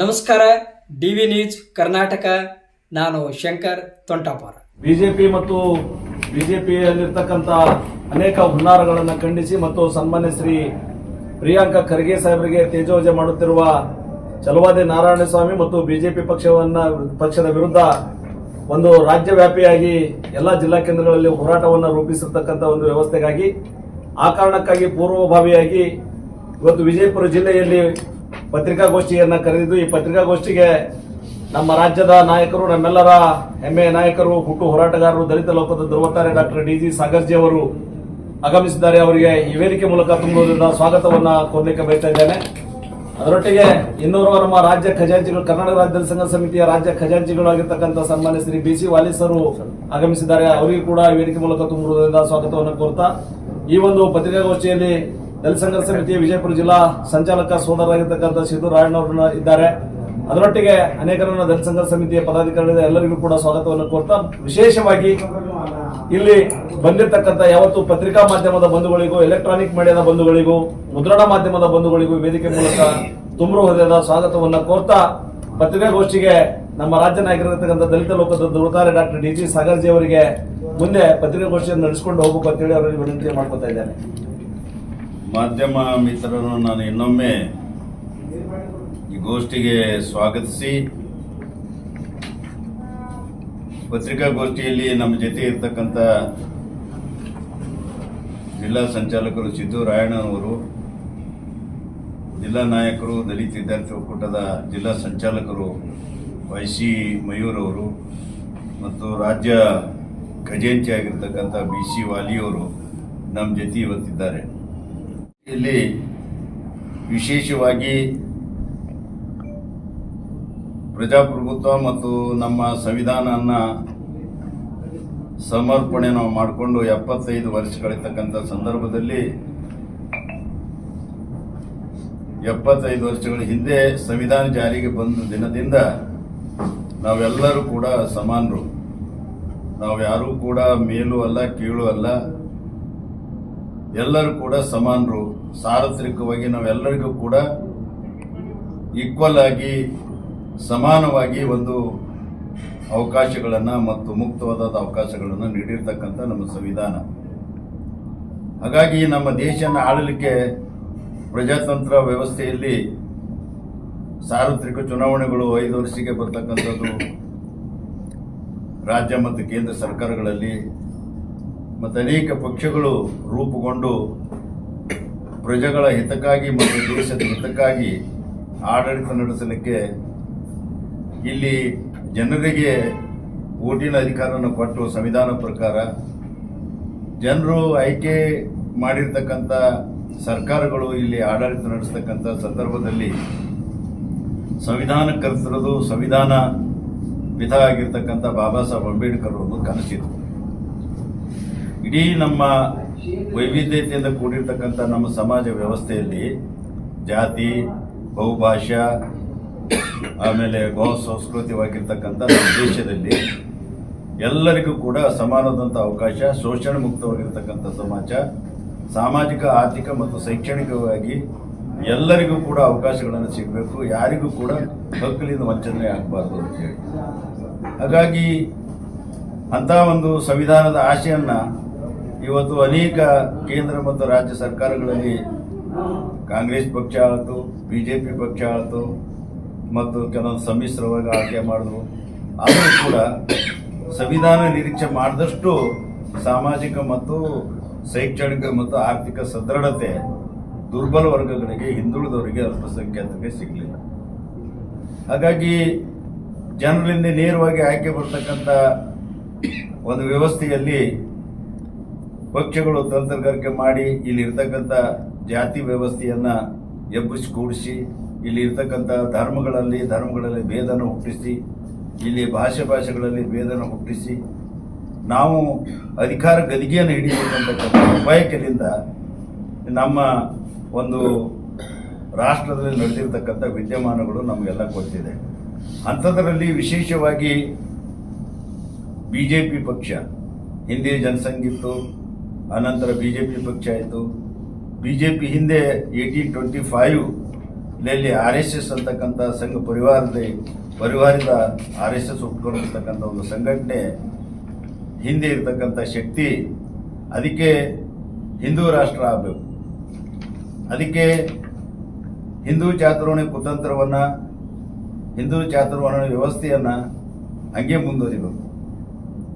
ನಮಸ್ಕಾರ D V news Karnataka. ನಾನು Shankar ತೊಂಟಾಪುರ. BJP ಮತ್ತು ಬಿಜೆಪಿಯಲ್ಲಿರ್ತಕ್ಕಂಥ ಅನೇಕ ಹುನ್ನಾರಗಳನ್ನು ಖಂಡಿಸಿ ಮತ್ತು ಸನ್ಮಾನ್ಯ ಶ್ರೀ ಪ್ರಿಯಾಂಕಾ ಖರ್ಗೆ ಸಾಹೇಬರಿಗೆ ತೇಜೋವಜೆ ಮಾಡುತ್ತಿರುವ ಚಲವಾದಿ ನಾರಾಯಣಸ್ವಾಮಿ ಮತ್ತು ಬಿಜೆಪಿ ಪಕ್ಷವನ್ನ, ಪಕ್ಷದ ವಿರುದ್ಧ ಒಂದು ರಾಜ್ಯವ್ಯಾಪಿಯಾಗಿ ಎಲ್ಲ ಜಿಲ್ಲಾ ಕೇಂದ್ರಗಳಲ್ಲಿ ಹೋರಾಟವನ್ನು ರೂಪಿಸಿರ್ತಕ್ಕಂಥ ಒಂದು ವ್ಯವಸ್ಥೆಗಾಗಿ ಆ ಕಾರಣಕ್ಕಾಗಿ ಪೂರ್ವಭಾವಿಯಾಗಿ ಇವತ್ತು ವಿಜಯಪುರ ಜಿಲ್ಲೆಯಲ್ಲಿ ಪತ್ರಿಕಾಗೋಷ್ಠಿಯನ್ನ ಕರೆದಿದ್ದು, ಈ ಪತ್ರಿಕಾಗೋಷ್ಠಿಗೆ ನಮ್ಮ ರಾಜ್ಯದ ನಾಯಕರು, ನಮ್ಮೆಲ್ಲರ ಹೆಮ್ಮೆಯ ನಾಯಕರು, ಹುಟ್ಟು ಹೋರಾಟಗಾರರು, ದಲಿತ ಲೋಕದ ಧ್ರುವತಾರೆ ಡಾಕ್ಟರ್ ಡಿ ಜಿ ಸಾಗರ್ಜಿ ಅವರು ಆಗಮಿಸಿದ್ದಾರೆ. ಅವರಿಗೆ ಈ ವೇದಿಕೆ ಮೂಲಕ ತುಂಬುವುದರಿಂದ ಸ್ವಾಗತವನ್ನು ಕೋರ್ಲಿಕ್ಕೆ ಬಯಸ್ತಾ ಇದ್ದೇನೆ. ಅದರೊಟ್ಟಿಗೆ ಇನ್ನೋರ್ವ ನಮ್ಮ ರಾಜ್ಯ ಖಜಾಂಚಿಗಳು, ಕರ್ನಾಟಕ ರಾಜ್ಯ ಸಂಘ ಸಮಿತಿಯ ರಾಜ್ಯ ಖಜಾಂಚಿಗಳಾಗಿರ್ತಕ್ಕಂಥ ಸನ್ಮಾನ್ಯ ಶ್ರೀ ಬಿ ಸಿ ವಾಲಿಸರು ಆಗಮಿಸಿದ್ದಾರೆ. ಅವರಿಗೂ ಕೂಡ ವೇದಿಕೆ ಮೂಲಕ ತುಂಬುವುದರಿಂದ ಸ್ವಾಗತವನ್ನು ಕೋರ್ತಾ, ಈ ಒಂದು ಪತ್ರಿಕಾಗೋಷ್ಠಿಯಲ್ಲಿ ದಲಿತ ಸಮಿತಿಯ ವಿಜಯಪುರ ಜಿಲ್ಲಾ ಸಂಚಾಲಕ ಸೋದರರಾಗಿರ್ತಕ್ಕಂಥ ಸಿದ್ದು ರಾಯಣ್ಣವರು ಇದ್ದಾರೆ. ಅದರೊಟ್ಟಿಗೆ ಅನೇಕರನ್ನ ದಲಿತ ಸಂಘರ್ಷ ಸಮಿತಿಯ ಪದಾಧಿಕಾರಿಗಳಿಂದ. ಎಲ್ಲರಿಗೂ ಕೂಡ ಸ್ವಾಗತವನ್ನು ಕೋರ್ತಾ ವಿಶೇಷವಾಗಿ ಇಲ್ಲಿ ಬಂದಿರತಕ್ಕಂಥ ಯಾವತ್ತು ಪತ್ರಿಕಾ ಮಾಧ್ಯಮದ ಬಂಧುಗಳಿಗೂ, ಎಲೆಕ್ಟ್ರಾನಿಕ್ ಮೀಡಿಯಾದ ಬಂಧುಗಳಿಗೂ, ಮುದ್ರಣ ಮಾಧ್ಯಮದ ಬಂಧುಗಳಿಗೂ ವೇದಿಕೆ ಮೂಲಕ ತುಂಬು ಹೃದಯದ ಸ್ವಾಗತವನ್ನು ಕೋರ್ತಾ ಪತ್ರಿಕಾಗೋಷ್ಠಿಗೆ ನಮ್ಮ ರಾಜ್ಯ ನಾಯಕರಾಗಿರ್ತಕ್ಕಂಥ ದಲಿತ ಲೋಕದ ದುರ್ತಾರೆ ಡಾಕ್ಟರ್ ಡಿ ಜಿ ಸಾಗರ್ಜಿ ಅವರಿಗೆ ಮುಂದೆ ಪತ್ರಿಕಾಗೋಷ್ಠಿಯನ್ನು ನಡೆಸಿಕೊಂಡು ಹೋಗಬೇಕು ಅಂತೇಳಿ ಅವರಲ್ಲಿ ವಿನಂತಿ ಮಾಡ್ಕೊತಾ ಇದ್ದೇನೆ. ಮಾಧ್ಯಮ ಮಿತ್ರರನ್ನು ನಾನು ಇನ್ನೊಮ್ಮೆ ಈ ಗೋಷ್ಠಿಗೆ ಸ್ವಾಗತಿಸಿ. ಪತ್ರಿಕಾಗೋಷ್ಠಿಯಲ್ಲಿ ನಮ್ಮ ಜೊತೆ ಇರ್ತಕ್ಕಂಥ ಜಿಲ್ಲಾ ಸಂಚಾಲಕರು ಸಿದ್ದು ರಾಯಣ್ಣನವರು ಜಿಲ್ಲಾ ನಾಯಕರು ದಲಿತ ವಿದ್ಯಾರ್ಥಿ ಒಕ್ಕೂಟದ ಜಿಲ್ಲಾ ಸಂಚಾಲಕರು ವೈ ಸಿ ಮಯೂರ್ ಅವರು ಮತ್ತು ರಾಜ್ಯ ಖಜಾಂಚಿ ಆಗಿರ್ತಕ್ಕಂಥ ಬಿ ಸಿ ವಾಲಿಯವರು ನಮ್ಮ ಜೊತೆ ಇವತ್ತಿದ್ದಾರೆ. ಇಲ್ಲಿ ವಿಶೇಷವಾಗಿ ಪ್ರಜಾಪ್ರಭುತ್ವ ಮತ್ತು ನಮ್ಮ ಸಂವಿಧಾನನ ಸಮರ್ಪಣೆ ನಾವು ಮಾಡಿಕೊಂಡು ಎಪ್ಪತ್ತೈದು ವರ್ಷಗಳಿರ್ತಕ್ಕಂಥ ಸಂದರ್ಭದಲ್ಲಿ ಎಪ್ಪತ್ತೈದು ವರ್ಷಗಳ ಹಿಂದೆ ಸಂವಿಧಾನ ಜಾರಿಗೆ ಬಂದ ದಿನದಿಂದ ನಾವೆಲ್ಲರೂ ಕೂಡ ಸಮಾನರು. ನಾವು ಯಾರೂ ಕೂಡ ಮೇಲೂ ಅಲ್ಲ, ಕೀಳು ಅಲ್ಲ. ಎಲ್ಲರೂ ಕೂಡ ಸಮಾನರು. ಸಾರ್ವತ್ರಿಕವಾಗಿ ನಾವೆಲ್ಲರಿಗೂ ಕೂಡ ಈಕ್ವಲ್ ಆಗಿ ಸಮಾನವಾಗಿ ಒಂದು ಅವಕಾಶಗಳನ್ನು ಮತ್ತು ಮುಕ್ತವಾದ ಅವಕಾಶಗಳನ್ನು ನೀಡಿರ್ತಕ್ಕಂಥ ನಮ್ಮ ಸಂವಿಧಾನ. ಹಾಗಾಗಿ ನಮ್ಮ ದೇಶನ ಆಳಲಿಕ್ಕೆ ಪ್ರಜಾತಂತ್ರ ವ್ಯವಸ್ಥೆಯಲ್ಲಿ ಸಾರ್ವತ್ರಿಕ ಚುನಾವಣೆಗಳು ಐದು ವರ್ಷಕ್ಕೆ ಬರ್ತಕ್ಕಂಥದ್ದು. ರಾಜ್ಯ ಮತ್ತು ಕೇಂದ್ರ ಸರ್ಕಾರಗಳಲ್ಲಿ ಮತ್ತು ಅನೇಕ ಪಕ್ಷಗಳು ರೂಪುಗೊಂಡು ಪ್ರಜೆಗಳ ಹಿತಕ್ಕಾಗಿ ಮತ್ತು ದೇಶದ ಹಿತಕ್ಕಾಗಿ ಆಡಳಿತ ನಡೆಸಲಿಕ್ಕೆ ಇಲ್ಲಿ ಜನರಿಗೆ ಓಟಿನ ಅಧಿಕಾರವನ್ನು ಕೊಟ್ಟು ಸಂವಿಧಾನ ಪ್ರಕಾರ. ಜನರು ಆಯ್ಕೆ ಮಾಡಿರ್ತಕ್ಕಂಥ ಸರ್ಕಾರಗಳು ಇಲ್ಲಿ ಆಡಳಿತ ನಡೆಸ್ತಕ್ಕಂಥ ಸಂದರ್ಭದಲ್ಲಿ ಸಂವಿಧಾನ ಕರ್ತರದು ಸಂವಿಧಾನ ವಿಧ ಆಗಿರ್ತಕ್ಕಂಥ ಬಾಬಾ ಸಾಹೇಬ್ ಅಂಬೇಡ್ಕರ್ ಅವರು ಕನಸಿತ್ತು. ಇಡೀ ನಮ್ಮ ವೈವಿಧ್ಯತೆಯಿಂದ ಕೂಡಿರ್ತಕ್ಕಂಥ ನಮ್ಮ ಸಮಾಜ ವ್ಯವಸ್ಥೆಯಲ್ಲಿ ಜಾತಿ, ಬಹುಭಾಷಾ, ಆಮೇಲೆ ಬಹು ಸಂಸ್ಕೃತಿವಾಗಿರ್ತಕ್ಕಂಥ ನಮ್ಮ ದೇಶದಲ್ಲಿ ಎಲ್ಲರಿಗೂ ಕೂಡ ಸಮಾನದಂಥ ಅವಕಾಶ, ಶೋಷಣೆ ಮುಕ್ತವಾಗಿರ್ತಕ್ಕಂಥ ಸಮಾಜ, ಸಾಮಾಜಿಕ, ಆರ್ಥಿಕ ಮತ್ತು ಶೈಕ್ಷಣಿಕವಾಗಿ ಎಲ್ಲರಿಗೂ ಕೂಡ ಅವಕಾಶಗಳನ್ನು ಸಿಗಬೇಕು. ಯಾರಿಗೂ ಕೂಡ ಹಕ್ಕಲಿಂದ ವಂಚನೆ ಆಗಬಾರ್ದು ಅಂತ ಹೇಳಿ. ಹಾಗಾಗಿ ಅಂಥ ಒಂದು ಸಂವಿಧಾನದ ಆಶೆಯನ್ನು ಇವತ್ತು ಅನೇಕ ಕೇಂದ್ರ ಮತ್ತು ರಾಜ್ಯ ಸರ್ಕಾರಗಳಲ್ಲಿ ಕಾಂಗ್ರೆಸ್ ಪಕ್ಷ ಆಯಿತು ಬಿ ಜೆ ಪಿ ಪಕ್ಷ ಆಯಿತು ಮತ್ತು ಕೆಲವೊಂದು ಸಮ್ಮಿಶ್ರವಾಗಿ ಆಯ್ಕೆ ಮಾಡಿದ್ರು. ಆದರೂ ಕೂಡ ಸಂವಿಧಾನ ನಿರೀಕ್ಷೆ ಮಾಡಿದಷ್ಟು ಸಾಮಾಜಿಕ ಮತ್ತು ಶೈಕ್ಷಣಿಕ ಮತ್ತು ಆರ್ಥಿಕ ಸದೃಢತೆ ದುರ್ಬಲ ವರ್ಗಗಳಿಗೆ ಹಿಂದುಳಿದವರಿಗೆ ಅಲ್ಪಸಂಖ್ಯಾತರಿಗೆ ಸಿಗಲಿಲ್ಲ. ಹಾಗಾಗಿ ಜನರಿಂದ ನೇರವಾಗಿ ಆಯ್ಕೆ ಬರ್ತಕ್ಕಂಥ ಒಂದು ವ್ಯವಸ್ಥೆಯಲ್ಲಿ ಪಕ್ಷಗಳು ತಂತ್ರಗಾರಿಕೆ ಮಾಡಿ ಇಲ್ಲಿ ಇರ್ತಕ್ಕಂಥ ಜಾತಿ ವ್ಯವಸ್ಥೆಯನ್ನ ಇಲ್ಲಿ ಇರ್ತಕ್ಕಂಥ ಧರ್ಮಗಳಲ್ಲಿ ಧರ್ಮಗಳಲ್ಲಿ ಭೇದನ ಹುಟ್ಟಿಸಿ, ಇಲ್ಲಿ ಭಾಷೆ ಭಾಷೆಗಳಲ್ಲಿ ಭೇದನ ಹುಟ್ಟಿಸಿ, ನಾವು ಅಧಿಕಾರ ಗದಿಗೆಯನ್ನು ಹಿಡಿಯಬೇಕಂತಕ್ಕಂಥ ಉಪಾಯಕದಿಂದ ನಮ್ಮ ಒಂದು ರಾಷ್ಟ್ರದಲ್ಲಿ ನಡೆದಿರ್ತಕ್ಕಂಥ ವಿದ್ಯಮಾನಗಳು ನಮಗೆಲ್ಲ ಗೊತ್ತಿದೆ ಅಂಥದ್ರಲ್ಲಿ ವಿಶೇಷವಾಗಿ ಬಿ ಜೆ ಪಿ ಪಕ್ಷ ಹಿಂದೆ ಜನಸಂಘಿತ್ತು ಅನಂತರ ಬಿ ಜೆ ಪಿ ಪಕ್ಷ ಆಯಿತು. ಬಿ ಜೆ ಪಿ ಹಿಂದೆ ಏಯ್ಟೀನ್ ಟ್ವೆಂಟಿ ಫೈವ್ ಇಲ್ಲಿ ಆರ್ ಎಸ್ ಎಸ್ ಅಂತಕ್ಕಂಥ ಸಂಘ ಪರಿವಾರದ ಪರಿವಾರದ ಆರ್ ಎಸ್ ಎಸ್ ಒಂದು ಸಂಘಟನೆ ಹಿಂದೆ ಇರತಕ್ಕಂಥ ಶಕ್ತಿ, ಅದಕ್ಕೆ ಹಿಂದೂ ರಾಷ್ಟ್ರ ಆಗಬೇಕು. ಅದಕ್ಕೆ ಹಿಂದೂ ಚಾತುರ್ವಣಿ ಕುತಂತ್ರವನ್ನು, ಹಿಂದೂ ಚಾತುರ್ವರ್ಣ ವ್ಯವಸ್ಥೆಯನ್ನು ಹಂಗೆ ಮುಂದುವರಿಬೇಕು.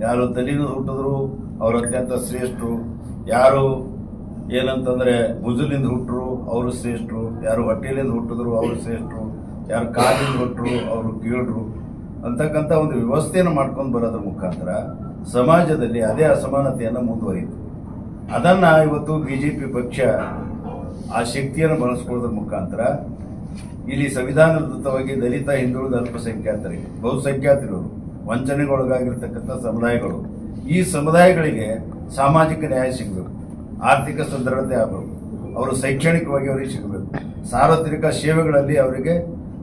ಯಾರು ತಲೆನೂ ಹುಟ್ಟಿದ್ರು ಅವರು ಅತ್ಯಂತ ಶ್ರೇಷ್ಠರು. ಯಾರು ಏನಂತಂದ್ರೆ ಮುಜುಲಿಂದ ಹುಟ್ಟರು ಅವರು ಶ್ರೇಷ್ಠರು. ಯಾರು ಹೊಟ್ಟೆಲಿಂದ ಹುಟ್ಟಿದ್ರು, ಅವರು ಶ್ರೇಷ್ಠರು. ಯಾರು ಕಾಲಿಂದ ಹುಟ್ಟರು ಅವರು ಕೀಳ್ರು. ಅಂತಕ್ಕಂಥ ಒಂದು ವ್ಯವಸ್ಥೆಯನ್ನು ಮಾಡ್ಕೊಂಡು ಬರೋದ್ರ ಮುಖಾಂತರ ಸಮಾಜದಲ್ಲಿ ಅದೇ ಅಸಮಾನತೆಯನ್ನು ಮುಂದುವರಿತು. ಅದನ್ನ ಇವತ್ತು ಬಿಜೆಪಿ ಪಕ್ಷ ಆ ಶಕ್ತಿಯನ್ನು ಬಳಸ್ಕೊಳ್ಳೋದ್ರ ಮುಖಾಂತರ ಇಲ್ಲಿ ಸಂವಿಧಾನದತ್ತವಾಗಿ ದಲಿತ, ಹಿಂದುಳಿದ ಅಲ್ಪಸಂಖ್ಯಾತರಿಗೆ ಬಹುಸಂಖ್ಯಾತರು ವಂಚನೆಗೊಳಗಾಗಿರ್ತಕ್ಕಂಥ ಸಮುದಾಯಗಳು ಈ ಸಮುದಾಯಗಳಿಗೆ ಸಾಮಾಜಿಕ ನ್ಯಾಯ ಸಿಗಬೇಕು. ಆರ್ಥಿಕ ಸದೃಢತೆ ಆಗಬೇಕು. ಅವರು ಶೈಕ್ಷಣಿಕವಾಗಿ ಅವರಿಗೆ ಸಿಗಬೇಕು. ಸಾರ್ವತ್ರಿಕ ಸೇವೆಗಳಲ್ಲಿ ಅವರಿಗೆ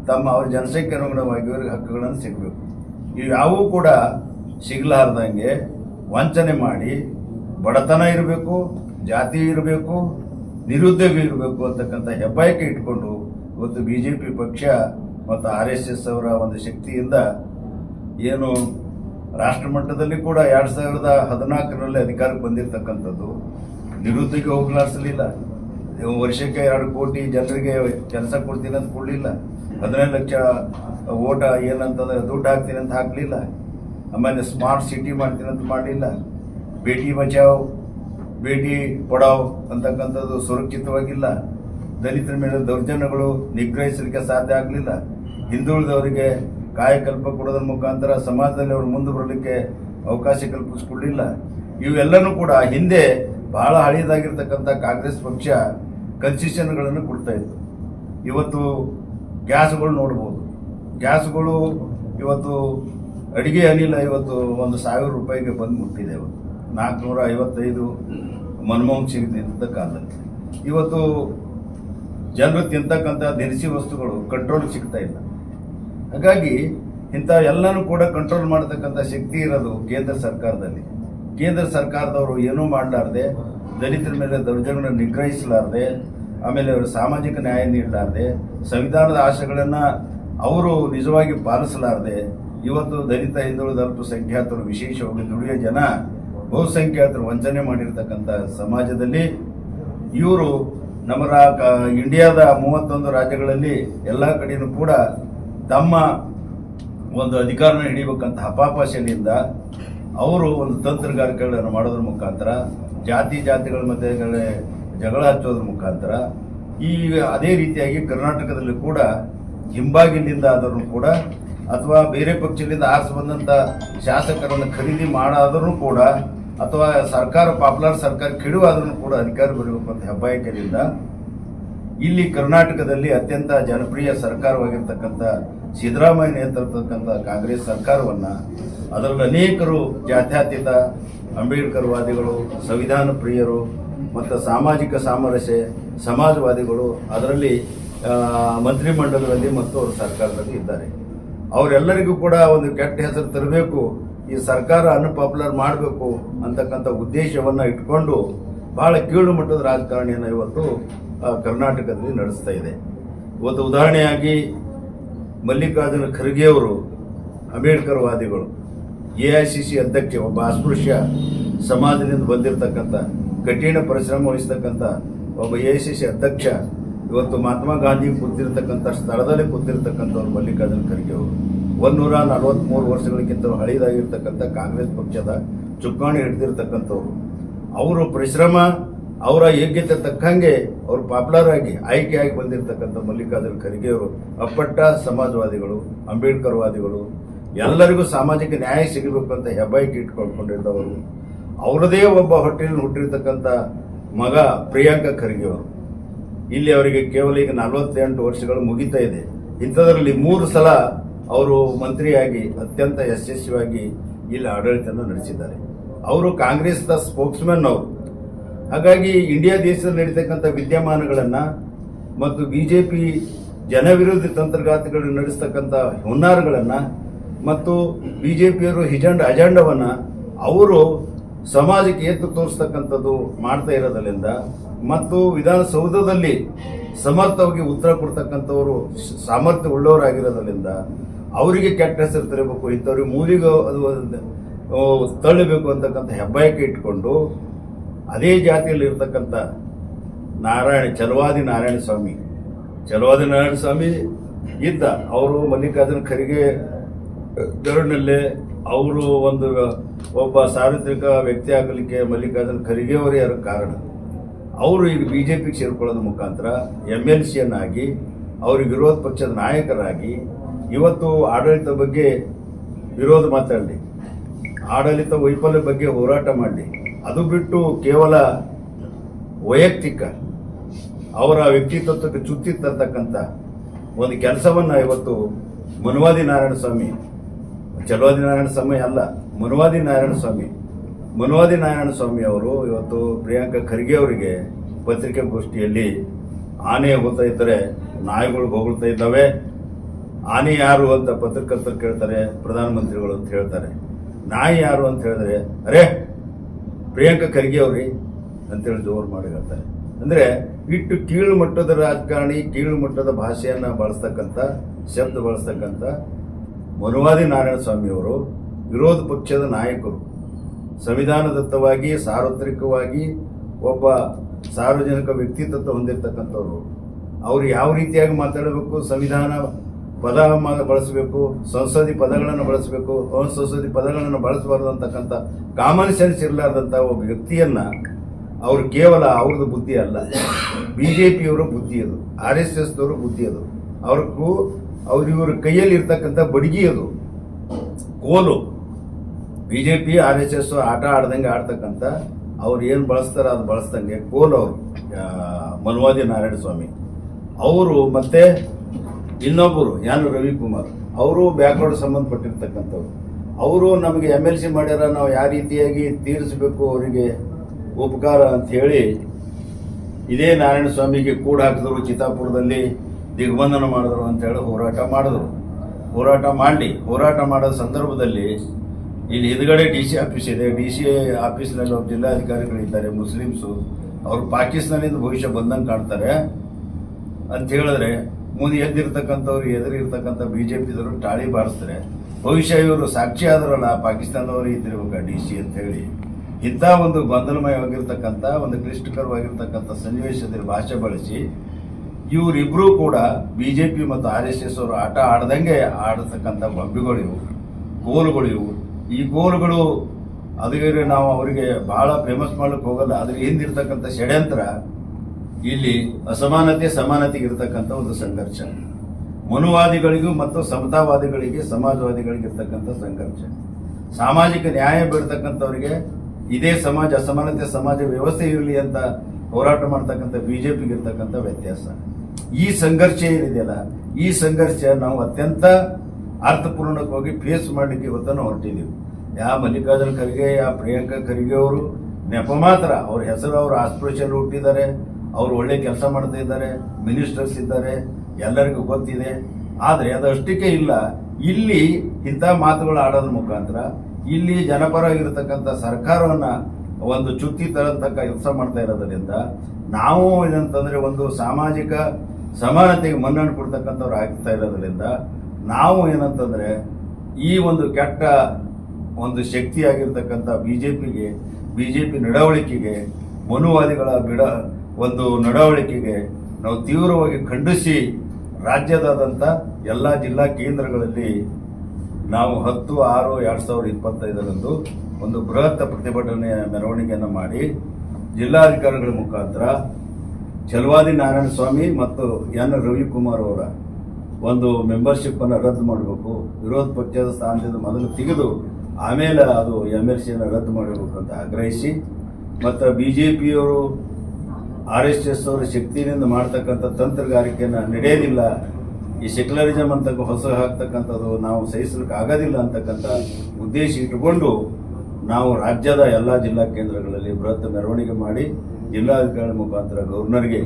ತಮ್ಮ ಅವರ ಜನಸಂಖ್ಯೆ ಅನುಗುಣವಾಗಿ ಅವರಿಗೆ ಹಕ್ಕುಗಳನ್ನು ಸಿಗಬೇಕು. ಇವು ಯಾವೂ ಕೂಡ ಸಿಗಲಾರ್ದಂಗೆ ವಂಚನೆ ಮಾಡಿ ಬಡತನ ಇರಬೇಕು, ಜಾತಿ ಇರಬೇಕು, ನಿರುದ್ಯೋಗ ಇರಬೇಕು ಅಂತಕ್ಕಂಥ ಹೆಬ್ಬಾಯಿಕೆ ಇಟ್ಕೊಂಡು ಇವತ್ತು ಬಿ ಪಕ್ಷ ಮತ್ತು ಆರ್ ಅವರ ಒಂದು ಶಕ್ತಿಯಿಂದ ಏನು ರಾಷ್ಟ್ರ ಮಟ್ಟದಲ್ಲಿ ಕೂಡ ಎರಡು ಸಾವಿರದ ಹದಿನಾಲ್ಕರಲ್ಲಿ ಅಧಿಕಾರಕ್ಕೆ ಬಂದಿರತಕ್ಕಂಥದ್ದು ನಿರುದ್ಯೋಗ ಹೋಗ್ಲಾಡಿಸಲಿಲ್ಲ. ವರ್ಷಕ್ಕೆ ಎರಡು ಕೋಟಿ ಜನರಿಗೆ ಕೆಲಸ ಕೊಡ್ತೀನಿ ಅಂತ ಕೊಡಲಿಲ್ಲ. ಹದಿನೈದು ಲಕ್ಷ ಓಟ ಏನಂತಂದ್ರೆ ದುಡ್ಡು ಹಾಕ್ತೀನಿ ಅಂತ ಹಾಕಲಿಲ್ಲ. ಆಮೇಲೆ ಸ್ಮಾರ್ಟ್ ಸಿಟಿ ಮಾಡ್ತೀನಿ ಅಂತ ಮಾಡಲಿಲ್ಲ. ಬೇಟಿ ಬಚಾವ್, ಬೇಟಿ ಪಡಾವ್ ಅಂತಕ್ಕಂಥದ್ದು ಸುರಕ್ಷಿತವಾಗಿಲ್ಲ. ದಲಿತರ ಮೇಲೆ ದೌರ್ಜನ್ಯಗಳು ನಿಗ್ರಹಿಸಲಿಕ್ಕೆ ಸಾಧ್ಯ ಆಗಲಿಲ್ಲ. ಹಿಂದುಳಿದವರಿಗೆ ಕಾಯಕಲ್ಪ ಕೊಡೋದ್ರ ಮುಖಾಂತರ ಸಮಾಜದಲ್ಲಿ ಅವರು ಮುಂದೆ ಬರಲಿಕ್ಕೆ ಅವಕಾಶ ಕಲ್ಪಿಸ್ಕೊಳ್ಳಿಲ್ಲ ಇವೆಲ್ಲನೂ ಕೂಡ ಹಿಂದೆ ಬಹಳ ಹಳೆಯದಾಗಿರ್ತಕ್ಕಂಥ ಕಾಂಗ್ರೆಸ್ ಪಕ್ಷ ಕನ್ಸೆಷನ್ಗಳನ್ನು ಕೊಡ್ತಾ ಇತ್ತು. ಇವತ್ತು ಗ್ಯಾಸ್ಗಳು ನೋಡ್ಬೋದು. ಗ್ಯಾಸ್ಗಳು ಇವತ್ತು ಅಡಿಗೆ ಅನಿಲ ಇವತ್ತು ಒಂದು ಸಾವಿರ ರೂಪಾಯಿಗೆ ಬಂದು ಮುಟ್ಟಿದೆ ಇವತ್ತು. ನಾಲ್ಕುನೂರ ಐವತ್ತೈದು ಮನಮೋಹನ್ ಸಿಂಗ್ ನಿಂತ ಕಾಲದಲ್ಲಿ. ಇವತ್ತು ಜನರು ತಿಂತಕ್ಕಂಥ ದಿನಸಿ ವಸ್ತುಗಳು ಕಂಟ್ರೋಲ್ ಸಿಗ್ತಾ ಇಲ್ಲ. ಹಾಗಾಗಿ ಇಂಥ ಎಲ್ಲನೂ ಕೂಡ ಕಂಟ್ರೋಲ್ ಮಾಡತಕ್ಕಂಥ ಶಕ್ತಿ ಇರೋದು ಕೇಂದ್ರ ಸರ್ಕಾರದಲ್ಲಿ. ಕೇಂದ್ರ ಸರ್ಕಾರದವರು ಏನೂ ಮಾಡಲಾರ್ದೆ, ದಲಿತರ ಮೇಲೆ ದೌರ್ಜನ್ಯ ನಿಗ್ರಹಿಸಲಾರ್ದೆ, ಆಮೇಲೆ ಅವರು ಸಾಮಾಜಿಕ ನ್ಯಾಯ ನೀಡಲಾರ್ದೆ, ಸಂವಿಧಾನದ ಆಶೆಗಳನ್ನು ಅವರು ನಿಜವಾಗಿ ಪಾಲಿಸಲಾರದೆ, ಇವತ್ತು ದಲಿತ ಹಿಂದುಳಿದ ಅಲ್ಪಸಂಖ್ಯಾತರು ವಿಶೇಷವಾಗಿ ದುಡಿಯೋ ಜನ ಬಹುಸಂಖ್ಯಾತರು ವಂಚನೆ ಮಾಡಿರ್ತಕ್ಕಂಥ ಸಮಾಜದಲ್ಲಿ ಇವರು ನಮ್ಮ ರಾ- ಇಂಡಿಯಾದ ಮೂವತ್ತೊಂದು ರಾಜ್ಯಗಳಲ್ಲಿ ಎಲ್ಲ ಕಡೆಯೂ ಕೂಡ ತಮ್ಮ ಒಂದು ಅಧಿಕಾರನ ಹಿಡಿಬೇಕಂತ ಹಪಾಪಾಶೆಯಿಂದ ಅವರು ಒಂದು ತಂತ್ರಗಾರಿಕೆಗಳನ್ನು ಮಾಡೋದ್ರ ಮುಖಾಂತರ, ಜಾತಿ ಜಾತಿಗಳ ಮಧ್ಯೆ ಜಗಳ ಹಚ್ಚೋದ್ರ ಮುಖಾಂತರ, ಈ ಅದೇ ರೀತಿಯಾಗಿ ಕರ್ನಾಟಕದಲ್ಲಿ ಕೂಡ ಹಿಂಬಾಗಿಲಿಂದ ಆದರೂ ಕೂಡ ಅಥವಾ ಬೇರೆ ಪಕ್ಷದಿಂದ ಆಸೆ ಬಂದಂಥ ಶಾಸಕರನ್ನು ಖರೀದಿ ಮಾಡಾದರೂ ಕೂಡ ಅಥವಾ ಸರ್ಕಾರ ಪಾಪ್ಯುಲರ್ ಸರ್ಕಾರ ಕೆಡುವಾದರೂ ಕೂಡ ಅಧಿಕಾರ ಬರಬೇಕು ಅಂತ ಹೆಬ್ಬಾಯಿಕೆಯಿಂದ ಇಲ್ಲಿ ಕರ್ನಾಟಕದಲ್ಲಿ ಅತ್ಯಂತ ಜನಪ್ರಿಯ ಸರ್ಕಾರವಾಗಿರ್ತಕ್ಕಂಥ ಸಿದ್ದರಾಮಯ್ಯ ನೇತೃತ್ವಕ್ಕಂಥ ಕಾಂಗ್ರೆಸ್ ಸರ್ಕಾರವನ್ನು ಅದರಲ್ಲಿ ಅನೇಕರು ಜಾತ್ಯತೀತ ಅಂಬೇಡ್ಕರ್ವಾದಿಗಳು, ಸಂವಿಧಾನ ಪ್ರಿಯರು ಮತ್ತು ಸಾಮಾಜಿಕ ಸಾಮರಸ್ಯ ಸಮಾಜವಾದಿಗಳು ಅದರಲ್ಲಿ ಮಂತ್ರಿಮಂಡಲದಲ್ಲಿ ಮತ್ತು ಅವರು ಸರ್ಕಾರದಲ್ಲಿ ಇದ್ದಾರೆ. ಅವರೆಲ್ಲರಿಗೂ ಕೂಡ ಒಂದು ಕೆಟ್ಟ ಹೆಸರು ತರಬೇಕು, ಈ ಸರ್ಕಾರ ಅನ್ಪಾಪ್ಯುಲರ್ ಮಾಡಬೇಕು ಅಂತಕ್ಕಂಥ ಉದ್ದೇಶವನ್ನು ಇಟ್ಕೊಂಡು ಬಹಳ ಕೀಳು ಮಟ್ಟದ ರಾಜಕಾರಣಿಯನ್ನು ಇವತ್ತು ಕರ್ನಾಟಕದಲ್ಲಿ ನಡೆಸ್ತಾ ಇದೆ. ಇವತ್ತು ಉದಾಹರಣೆಯಾಗಿ ಮಲ್ಲಿಕಾರ್ಜುನ ಖರ್ಗೆ ಅವರು ಅಂಬೇಡ್ಕರ್ ವಾದಿಗಳು, ಎ ಐ ಸಿ ಸಿ ಅಧ್ಯಕ್ಷ, ಒಬ್ಬ ಅಸ್ಪೃಶ್ಯ ಸಮಾಜದಿಂದ ಬಂದಿರತಕ್ಕಂಥ, ಕಠಿಣ ಪರಿಶ್ರಮ ವಹಿಸ್ತಕ್ಕಂಥ ಒಬ್ಬ ಎ ಐ ಸಿ ಸಿ ಅಧ್ಯಕ್ಷ, ಇವತ್ತು ಮಹಾತ್ಮ ಗಾಂಧಿ ಕೂತಿರ್ತಕ್ಕಂಥ ಸ್ಥಳದಲ್ಲೇ ಕೂತಿರ್ತಕ್ಕಂಥವ್ರು ಮಲ್ಲಿಕಾರ್ಜುನ ಖರ್ಗೆ ಅವರು. ಒಂದೂರ ನಲವತ್ತ್ಮೂರು ವರ್ಷಗಳಿಗಿಂತ ಹಳೆಯದಾಗಿರ್ತಕ್ಕಂಥ ಕಾಂಗ್ರೆಸ್ ಪಕ್ಷದ ಚುಕ್ಕಾಣಿ ಹಿಡಿದಿರ್ತಕ್ಕಂಥವ್ರು. ಅವರು ಪರಿಶ್ರಮ ಅವರ ಯೋಗ್ಯತೆ ತಕ್ಕಂಗೆ ಅವರು ಪಾಪ್ಯುಲರ್ ಆಗಿ, ಆಯ್ಕೆಯಾಗಿ ಬಂದಿರತಕ್ಕಂಥ ಮಲ್ಲಿಕಾರ್ಜುನ ಖರ್ಗೆಯವರು ಅಪ್ಪಟ್ಟ ಸಮಾಜವಾದಿಗಳು ಅಂಬೇಡ್ಕರ್ ವಾದಿಗಳು ಎಲ್ಲರಿಗೂ ಸಾಮಾಜಿಕ ನ್ಯಾಯ ಸಿಗಬೇಕು ಅಂತ ಹೆಬ್ಬಾಯಿಕೆ ಇಟ್ಕೊಂಡ್ಕೊಂಡಿದ್ದವರು ಅವರದೇ ಒಬ್ಬ ಹೊಟ್ಟೆಯಲ್ಲಿ ಹುಟ್ಟಿರ್ತಕ್ಕಂಥ ಮಗ ಪ್ರಿಯಾಂಕ ಖರ್ಗೆ ಅವರು. ಇಲ್ಲಿ ಅವರಿಗೆ ಕೇವಲ ಈಗ ನಲವತ್ತೆಂಟು ವರ್ಷಗಳು ಮುಗಿತಾ ಇದೆ. ಇಂಥದ್ರಲ್ಲಿ ಮೂರು ಸಲ ಅವರು ಮಂತ್ರಿಯಾಗಿ, ಅತ್ಯಂತ ಯಶಸ್ವಿಯಾಗಿ ಇಲ್ಲಿ ಆಡಳಿತವನ್ನು ನಡೆಸಿದ್ದಾರೆ. ಅವರು ಕಾಂಗ್ರೆಸ್ನ ಸ್ಪೋಕ್ಸ್ಮನ್ ಅವರು. ಹಾಗಾಗಿ ಇಂಡಿಯಾ ದೇಶದಲ್ಲಿ ನಡೀತಕ್ಕಂಥ ವಿದ್ಯಮಾನಗಳನ್ನು ಮತ್ತು ಬಿ ಜೆ ಪಿ ಜನವಿರೋಧಿ ತಂತ್ರಗಾತಿಗಳನ್ನು ನಡೆಸ್ತಕ್ಕಂಥ ಹುನ್ನಾರಗಳನ್ನು ಮತ್ತು ಬಿ ಜೆ ಪಿಯವರು ಹಿಜಂಡ ಅಜಾಂಡವನ್ನು ಅವರು ಸಮಾಜಕ್ಕೆ ಎತ್ತು ತೋರಿಸ್ತಕ್ಕಂಥದ್ದು ಮಾಡ್ತಾ ಇರೋದ್ರಿಂದ ಮತ್ತು ವಿಧಾನಸೌಧದಲ್ಲಿ ಸಮರ್ಥವಾಗಿ ಉತ್ತರ ಕೊಡ್ತಕ್ಕಂಥವರು ಸಾಮರ್ಥ್ಯ ಉಳ್ಳವರಾಗಿರೋದ್ರಿಂದ ಅವರಿಗೆ ಕೆಟ್ಟ ಹೆಸರು ತರಬೇಕು, ಇಂಥವ್ರಿಗೆ ಮೂಲಿಗೆ ಅದು ತಳ್ಳಬೇಕು ಅಂತಕ್ಕಂಥ ಹೆಬ್ಬಾಯಕ್ಕೆ ಇಟ್ಕೊಂಡು ಅದೇ ಜಾತಿಯಲ್ಲಿ ಇರ್ತಕ್ಕಂಥ ನಾರಾಯಣ ಚಲವಾದಿ ನಾರಾಯಣ ಸ್ವಾಮಿ. ಚಲವಾದಿ ನಾರಾಯಣ ಸ್ವಾಮಿ ಇದ್ದ. ಅವರು ಮಲ್ಲಿಕಾರ್ಜುನ ಖರ್ಗೆ ಗರುಡನಲ್ಲೇ ಅವರು ಒಂದು ಒಬ್ಬ ಸಾರ್ವತ್ರಿಕ ವ್ಯಕ್ತಿ ಆಗಲಿಕ್ಕೆ ಮಲ್ಲಿಕಾರ್ಜುನ ಖರ್ಗೆ ಅವರೇ ಯಾರು ಕಾರಣ. ಅವರು ಈಗ ಬಿ ಜೆ ಪಿಗೆ ಸೇರ್ಕೊಳ್ಳೋದ್ರ ಮುಖಾಂತರ ಎಂ ಎಲ್ ಸಿಯನ್ನಾಗಿ, ಅವ್ರಿಗೆ ವಿರೋಧ ಪಕ್ಷದ ನಾಯಕರಾಗಿ ಇವತ್ತು ಆಡಳಿತ ಬಗ್ಗೆ ವಿರೋಧ ಮಾತಾಡಲಿ. ಆಡಳಿತ ವೈಫಲ್ಯ ಬಗ್ಗೆ ಹೋರಾಟ ಮಾಡಲಿ. ಅದು ಬಿಟ್ಟು ಕೇವಲ ವೈಯಕ್ತಿಕ, ಅವರ ವ್ಯಕ್ತಿತ್ವಕ್ಕೆ ಚುತ್ತಿ ತರ್ತಕ್ಕಂಥ ಒಂದು ಕೆಲಸವನ್ನು ಇವತ್ತು ಮನುವಾದಿ ನಾರಾಯಣ ಸ್ವಾಮಿ ಚಲವಾದಿ ನಾರಾಯಣ ಸ್ವಾಮಿ ಅಲ್ಲ, ಮನುವಾದಿ ನಾರಾಯಣ ಸ್ವಾಮಿ, ಮನುವಾದಿ ನಾರಾಯಣ ಸ್ವಾಮಿ ಅವರು ಇವತ್ತು ಪ್ರಿಯಾಂಕಾ ಖರ್ಗೆ ಅವರಿಗೆ ಪತ್ರಿಕಾಗೋಷ್ಠಿಯಲ್ಲಿ ಆನೆ ಹೋಗ್ತಾ ಇದ್ದರೆ, ನಾಯಿಗಳು ಹೊಗಳ್ತಾ ಇದ್ದಾವೆ. ಆನೆ ಯಾರು ಅಂತ ಪತ್ರಕರ್ತರು ಕೇಳ್ತಾರೆ, ಪ್ರಧಾನಮಂತ್ರಿಗಳು ಅಂತ ಹೇಳ್ತಾರೆ. ನಾಯಿ ಯಾರು ಅಂತ ಹೇಳಿದ್ರೆ, ಅರೇ ಪ್ರಿಯಾಂಕಾ ಖರ್ಗೆ ಅವ್ರಿ ಅಂತೇಳಿ ಜೋರು ಮಾಡಿ ಅಂದರೆ ಇಟ್ಟು ಕೀಳು ಮಟ್ಟದ ರಾಜಕಾರಣಿ ಕೀಳು ಮಟ್ಟದ ಭಾಷೆಯನ್ನ ಬಳಸ್ತಕ್ಕಂಥ, ಶಬ್ದ ಬಳಸ್ತಕ್ಕಂಥ ಮನುವಾದಿ ನಾರಾಯಣ ಸ್ವಾಮಿ ಅವರು ವಿರೋಧ ಪಕ್ಷದ ನಾಯಕರು. ಸಂವಿಧಾನದತ್ತವಾಗಿ, ಸಾರ್ವತ್ರಿಕವಾಗಿ ಒಬ್ಬ ಸಾರ್ವಜನಿಕ ವ್ಯಕ್ತಿತ್ವ ಹೊಂದಿರತಕ್ಕಂಥವ್ರು. ಅವರು ಯಾವ ರೀತಿಯಾಗಿ ಮಾತಾಡಬೇಕು? ಸಂವಿಧಾನ ಪದ ಬಳಸಬೇಕು, ಸಂಸದಿ ಪದಗಳನ್ನು ಬಳಸಬೇಕು, ಅಸಂಸದಿ ಪದಗಳನ್ನು ಬಳಸಬಾರ್ದು ಅಂತಕ್ಕಂಥ ಕಾಮನ್ ಸೆನ್ಸ್ ಇರಲಾರ್ದಂಥ ಒಬ್ಬ ವ್ಯಕ್ತಿಯನ್ನ ಅವರು ಕೇವಲ ಅವ್ರದ್ದು ಬುದ್ಧಿ ಅಲ್ಲ. ಬಿ ಜೆ ಪಿಯವರು ಬುದ್ಧಿ ಅದು, ಆರ್ ಎಸ್ ಎಸ್ದವರು ಬುದ್ಧಿ ಅದು. ಅವ್ರಿಗೂ ಅವ್ರ ಇವ್ರ ಕೈಯಲ್ಲಿ ಇರ್ತಕ್ಕಂಥ ಬಡಗಿ ಅದು. ಕೋಲು. B J P R S S ಆಟ ಆಡ್ದಂಗೆ ಆಡ್ತಕ್ಕಂಥ ಅವ್ರು ಏನು ಬಳಸ್ತಾರ ಅದು ಬಳಸ್ದಂಗೆ ಕೋಲು ಅವರು ಮನ್ವಾದಿ ನಾರಾಯಣ ಸ್ವಾಮಿ. ಅವರು ಮತ್ತೆ ಇನ್ನೊಬ್ಬರು ಯಾನು ರವಿಕುಮಾರ್, ಅವರು ಬ್ಯಾಕ್ವರ್ಡ್ ಸಂಬಂಧಪಟ್ಟಿರ್ತಕ್ಕಂಥವ್ರು. ಅವರು ನಮಗೆ ಎಂ ಎಲ್ ಸಿ ಮಾಡ್ಯಾರ, ನಾವು ಯಾವ ರೀತಿಯಾಗಿ ತೀರಿಸಬೇಕು ಅವರಿಗೆ ಉಪಕಾರ ಅಂತ ಹೇಳಿ ಇದೇ ನಾರಾಯಣ ಸ್ವಾಮಿಗೆ ಕೂಡ ಹಾಕಿದ್ರು, ಚಿತ್ತಾಪುರದಲ್ಲಿ ದಿಗ್ಬಂಧನ ಮಾಡಿದ್ರು ಅಂತ ಹೇಳಿ ಹೋರಾಟ ಮಾಡಿದ್ರು. ಹೋರಾಟ ಮಾಡಿ, ಹೋರಾಟ ಮಾಡೋ ಸಂದರ್ಭದಲ್ಲಿ ಇಲ್ಲಿ ಹಿಂದ್ಗಡೆ ಡಿ ಸಿ ಆಫೀಸ್ ಇದೆ. ಡಿ ಸಿ ಆಫೀಸ್ನಲ್ಲಿ ಒಬ್ಬ ಜಿಲ್ಲಾಧಿಕಾರಿಗಳಿದ್ದಾರೆ, ಮುಸ್ಲಿಮ್ಸು. ಅವರು ಪಾಕಿಸ್ತಾನದಿಂದ ಭವಿಷ್ಯ ಬಂದಂಗೆ ಕಾಣ್ತಾರೆ. ಅಂತ ಹೇಳಿದ್ರೆ ಮುಂದೆ ಎದ್ದಿರ್ತಕ್ಕಂಥವ್ರು ಎದುರಿರ್ತಕ್ಕಂಥ ಬಿ ಜೆ ಪಿದವರು ಟಾಳಿ ಬಾರಿಸ್ತಾರೆ. ಬಹುಶಃ ಇವರು ಸಾಕ್ಷಿ ಆದ್ರಲ್ಲ ಪಾಕಿಸ್ತಾನದವರು ಇದ್ದಿರ್ಬೇಕು ಡಿ ಸಿ ಅಂತ ಹೇಳಿ ಇಂಥ ಒಂದು ಗೊಂದಲಮಯವಾಗಿರ್ತಕ್ಕಂಥ, ಒಂದು ಕ್ಲಿಷ್ಟಕರವಾಗಿರ್ತಕ್ಕಂಥ ಸನ್ನಿವೇಶದಲ್ಲಿ ಭಾಷೆ ಬಳಸಿ ಇವರಿಬ್ಬರೂ ಕೂಡ ಬಿ ಜೆ ಪಿ ಮತ್ತು ಆರ್ ಎಸ್ ಎಸ್ ಅವರು ಆಟ ಆಡ್ದಂಗೆ ಆಡತಕ್ಕಂಥ ಬೊಂಬೆಗಳು ಇವು, ಗೋಲುಗಳು ಇವು. ಈ ಗೋಲುಗಳು ಅದಕ್ಕೆ ನಾವು ಅವರಿಗೆ ಬಹಳ ಫೇಮಸ್ ಮಾಡಲಿಕ್ಕೆ ಹೋಗಲ್ಲ ಅದ್ರ ಹಿಂದಿರ್ತಕ್ಕಂಥ ಷಡ್ಯಂತ್ರ ಇಲ್ಲಿ ಅಸಮಾನತೆ ಸಮಾನತೆಗೆ ಇರತಕ್ಕಂಥ ಒಂದು ಸಂಘರ್ಷ. ಮನುವಾದಿಗಳಿಗೂ ಮತ್ತು ಸಮತಾವಾದಿಗಳಿಗೆ ಸಮಾಜವಾದಿಗಳಿಗೆ ಇರ್ತಕ್ಕಂಥ ಸಂಘರ್ಷ. ಸಾಮಾಜಿಕ ನ್ಯಾಯ ಬೇಡ್ತಕ್ಕಂಥವ್ರಿಗೆ ಇದೇ ಸಮಾಜ, ಅಸಮಾನತೆ ಸಮಾಜ ವ್ಯವಸ್ಥೆ ಇರಲಿ ಅಂತ ಹೋರಾಟ ಮಾಡ್ತಕ್ಕಂಥ ಬಿಜೆಪಿಗೆ ಇರ್ತಕ್ಕಂಥ ವ್ಯತ್ಯಾಸ. ಈ ಸಂಘರ್ಷ ಏನಿದೆಯಲ್ಲ, ಈ ಸಂಘರ್ಷ ನಾವು ಅತ್ಯಂತ ಅರ್ಥಪೂರ್ಣವಾಗಿ ಫೇಸ್ ಮಾಡಲಿಕ್ಕೆ ಇವತ್ತನ್ನು ಹೊರಟಿದ್ದೀವಿ ಯಾ ಮಲ್ಲಿಕಾರ್ಜುನ್ ಖರ್ಗೆ, ಯಾ ಪ್ರಿಯಾಂಕಾ ಖರ್ಗೆ ಅವರು, ನೆಪ ಮಾತ್ರ, ಅವ್ರ ಹೆಸರು, ಅವರು ಆಸ್ಪಿರೇಷನ್ ಹುಟ್ಟಿದ್ದಾರೆ. ಅವ್ರು ಒಳ್ಳೆ ಕೆಲಸ ಮಾಡ್ತಾ ಇದ್ದಾರೆ ಮಿನಿಸ್ಟರ್ಸ್ ಇದ್ದಾರೆ, ಎಲ್ಲರಿಗೂ ಗೊತ್ತಿದೆ. ಆದರೆ ಅದಷ್ಟಕ್ಕೆ ಇಲ್ಲ. ಇಲ್ಲಿ ಇಂಥ ಮಾತುಗಳು ಆಡೋದ್ರ ಮುಖಾಂತರ ಇಲ್ಲಿ ಜನಪರವಾಗಿರ್ತಕ್ಕಂಥ ಸರ್ಕಾರವನ್ನ ಒಂದು ಚುತ್ತಿ ತರತಕ್ಕ ಕೆಲಸ ಮಾಡ್ತಾ ಇರೋದರಿಂದ ನಾವು ಏನಂತಂದರೆ ಒಂದು ಸಾಮಾಜಿಕ ಸಮಾನತೆಗೆ ಮನ್ನಣೆ ಕೊಡ್ತಕ್ಕಂಥವ್ರು ಆಗ್ತಾ ಇರೋದ್ರಿಂದ ನಾವು ಏನಂತಂದ್ರೆ ಈ ಒಂದು ಕೆಟ್ಟ ಒಂದು ಶಕ್ತಿಯಾಗಿರ್ತಕ್ಕಂಥ ಬಿಜೆಪಿಗೆ, ಬಿಜೆಪಿ ನಡವಳಿಕೆಗೆ ಮನುವಾದಿಗಳ ಬಿಡ ಒಂದು ನಡವಳಿಕೆಗೆ ನಾವು ತೀವ್ರವಾಗಿ ಖಂಡಿಸಿ ರಾಜ್ಯದಾದಂಥ ಎಲ್ಲ ಜಿಲ್ಲಾ ಕೇಂದ್ರಗಳಲ್ಲಿ ನಾವು ಹತ್ತು, ಆರು, ಎರಡು ಸಾವಿರದ ಇಪ್ಪತ್ತೈದರಂದು ಒಂದು ಬೃಹತ್ ಪ್ರತಿಭಟನೆಯ ಮೆರವಣಿಗೆಯನ್ನು ಮಾಡಿ ಜಿಲ್ಲಾಧಿಕಾರಿಗಳ ಮುಖಾಂತರ ಚಲವಾದಿ ನಾರಾಯಣ ಸ್ವಾಮಿ ಮತ್ತು ಎನ್ ರವಿಕುಮಾರ್ ಅವರ ಒಂದು ಮೆಂಬರ್ಶಿಪ್ ಅನ್ನು ರದ್ದು ಮಾಡಬೇಕು. ವಿರೋಧ ಪಕ್ಷದ ಸ್ಥಾನದಿಂದ ಮೊದಲು ತೆಗೆದು ಆಮೇಲೆ ಅದು ಎಂ ಎಲ್ ಸಿಯನ್ನು ರದ್ದು ಮಾಡಬೇಕು ಅಂತ ಆಗ್ರಹಿಸಿ, ಮತ್ತು ಬಿ ಜೆ ಪಿಯವರು ಆರ್ ಎಸ್ ಎಸ್ ಅವರ ಶಕ್ತಿಯಿಂದ ಮಾಡ್ತಕ್ಕಂಥ ತಂತ್ರಗಾರಿಕೆಯನ್ನು ನಡೆಯೋದಿಲ್ಲ ಈ ಸೆಕ್ಯುಲರಿಸಮ್ ಅಂತ ಹೊಸ ಹಾಕ್ತಕ್ಕಂಥದ್ದು ನಾವು ಸಹಿಸಲಿಕ್ಕೆ ಆಗೋದಿಲ್ಲ ಅಂತಕ್ಕಂಥ ಉದ್ದೇಶ ಇಟ್ಟುಕೊಂಡು ನಾವು ರಾಜ್ಯದ ಎಲ್ಲ ಜಿಲ್ಲಾ ಕೇಂದ್ರಗಳಲ್ಲಿ ಬೃಹತ್ ಮೆರವಣಿಗೆ ಮಾಡಿ ಜಿಲ್ಲಾಧಿಕಾರಿ ಮುಖಾಂತರ ಗವರ್ನರ್ಗೆ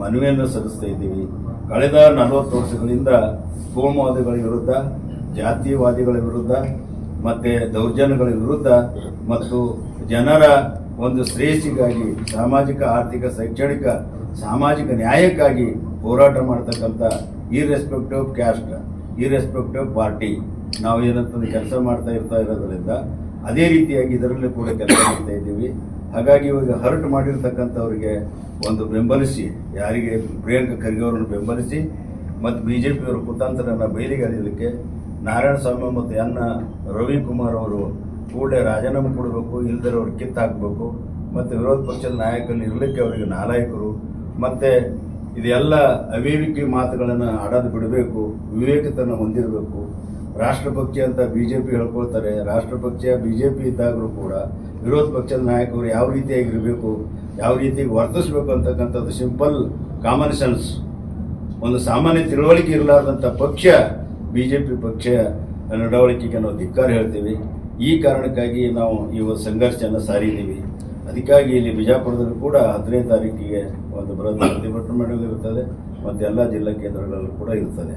ಮನವಿಯನ್ನು ಸಲ್ಲಿಸ್ತಾ ಇದ್ದೀವಿ. ಕಳೆದ ನಲವತ್ತು ವರ್ಷಗಳಿಂದ ಕೋಮವಾದಿಗಳ ವಿರುದ್ಧ, ಜಾತಿವಾದಿಗಳ ವಿರುದ್ಧ, ಮತ್ತು ದೌರ್ಜನ್ಯಗಳ ವಿರುದ್ಧ ಮತ್ತು ಜನರ ಒಂದು ಶ್ರೇಯಸ್ಸಿಗಾಗಿ ಸಾಮಾಜಿಕ, ಆರ್ಥಿಕ, ಶೈಕ್ಷಣಿಕ, ಸಾಮಾಜಿಕ ನ್ಯಾಯಕ್ಕಾಗಿ ಹೋರಾಟ ಮಾಡ್ತಕ್ಕಂಥ ಈ ರೆಸ್ಪೆಕ್ಟಿವ್ ಆಫ್ ಕ್ಯಾಸ್ಟ್ ಈ ರೆಸ್ಪೆಕ್ಟಿವ್ ಆಫ್ ಪಾರ್ಟಿ ನಾವು ಏನಂತಂದು ಕೆಲಸ ಮಾಡ್ತಾ ಇರ್ತಾ ಇರೋದ್ರಿಂದ ಅದೇ ರೀತಿಯಾಗಿ ಇದರಲ್ಲೂ ಕೂಡ ಕೆಲಸ ಮಾಡ್ತಾ ಇದ್ದೀವಿ. ಹಾಗಾಗಿ ಇವಾಗ ಹರ್ಟ್ ಮಾಡಿರ್ತಕ್ಕಂಥವ್ರಿಗೆ ಒಂದು ಬೆಂಬಲಿಸಿ, ಯಾರಿಗೆ ಪ್ರಿಯಾಂಕಾ ಖರ್ಗೆ ಅವರನ್ನು ಬೆಂಬಲಿಸಿ, ಮತ್ತು ಬಿ ಜೆ ಪಿಯವರು ಕುತಾಂತರನ್ನು ಬಯಲಿಗೆ ನಾರಾಯಣ ಸ್ವಾಮಿ ಮತ್ತು ಎನ್ ರವಿಕುಮಾರ್ ಅವರು ಕೂಡಲೇ ರಾಜೀನಾಮೆ ಕೊಡಬೇಕು ಇಲ್ದರೆ ಅವ್ರು ಕಿತ್ತು ಹಾಕಬೇಕು ಮತ್ತು ವಿರೋಧ ಪಕ್ಷದ ನಾಯಕರಲ್ಲಿ ಇರಲಿಕ್ಕೆ ಅವರಿಗೆ ನಾಲಾಯಕರು. ಮತ್ತು ಇದೆಲ್ಲ ಅವಿವೇಕಿ ಮಾತುಗಳನ್ನು ಆಡೋದು ಬಿಡಬೇಕು, ವಿವೇಕತನ ಹೊಂದಿರಬೇಕು. ರಾಷ್ಟ್ರಪಕ್ಷಿ ಅಂತ ಬಿ ಜೆ ಪಿ ಹೇಳ್ಕೊಳ್ತಾರೆ, ರಾಷ್ಟ್ರಪಕ್ಷ ಬಿ ಜೆ ಪಿ ಇದ್ದಾಗಲೂ ಕೂಡ ವಿರೋಧ ಪಕ್ಷದ ನಾಯಕರು ಯಾವ ರೀತಿಯಾಗಿರಬೇಕು, ಯಾವ ರೀತಿಯಾಗಿ ವರ್ತಿಸಬೇಕು ಅಂತಕ್ಕಂಥದ್ದು ಸಿಂಪಲ್ ಕಾಮನ್ ಸೆನ್ಸ್ ಒಂದು ಸಾಮಾನ್ಯ ತಿಳುವಳಿಕೆ ಇರಲಾರ್ದಂಥ ಪಕ್ಷ ಬಿ ಜೆ ಪಿ ಪಕ್ಷ ನಡವಳಿಕೆಗೆ ನಾವು ಧಿಕ್ಕಾರ ಹೇಳ್ತೀವಿ. ಈ ಕಾರಣಕ್ಕಾಗಿ ನಾವು ಒಂದು ಸಂಘರ್ಷವನ್ನು ಸಾರಿದ್ದೀವಿ. ಅದಕ್ಕಾಗಿ ಇಲ್ಲಿ ಬಿಜಾಪುರದಲ್ಲೂ ಕೂಡ ಹದಿನೈದು ತಾರೀಕಿಗೆ ಒಂದು ಬೃಹತ್ ಪ್ರತಿಭಟನೆ ಮಾಡಲಿರುತ್ತದೆ ಮತ್ತು ಎಲ್ಲ ಜಿಲ್ಲಾ ಕೇಂದ್ರಗಳಲ್ಲೂ ಕೂಡ ಇರ್ತದೆ